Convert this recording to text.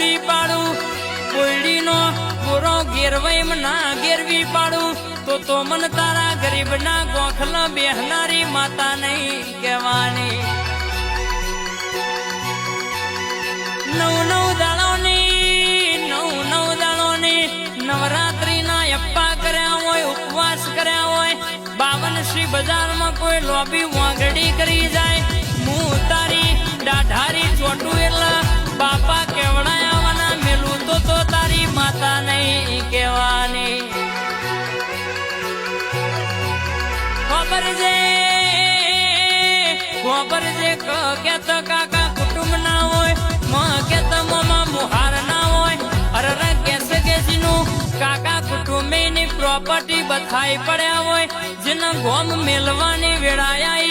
પૂરી પાડું. કોયડીનો ગોરો ગેરવૈમ ના ગેરવી પાડું. તો તો મન તારા ગરીબ ના ગોખલ બેહનારી માતા નહીં કહેવાની. નવ નવ દાળોની નવ નવ દાળોની નવરાત્રી ના અપ્પા કર્યા હોય, ઉપવાસ કર્યા હોય. બાવન શ્રી બજારમાં કોઈ લોબી વાંગડી કરી જાય. ખબર છે કે તો કાકા કુટુંબ ના હોય, માં કે તો મામા મુહાર ના હોય. અરે રે કેસી નું કાકા કુટુંબીની પ્રોપર્ટી બથાઈ પડ્યા હોય. જેના ગોમ મેલવાની વેળાયા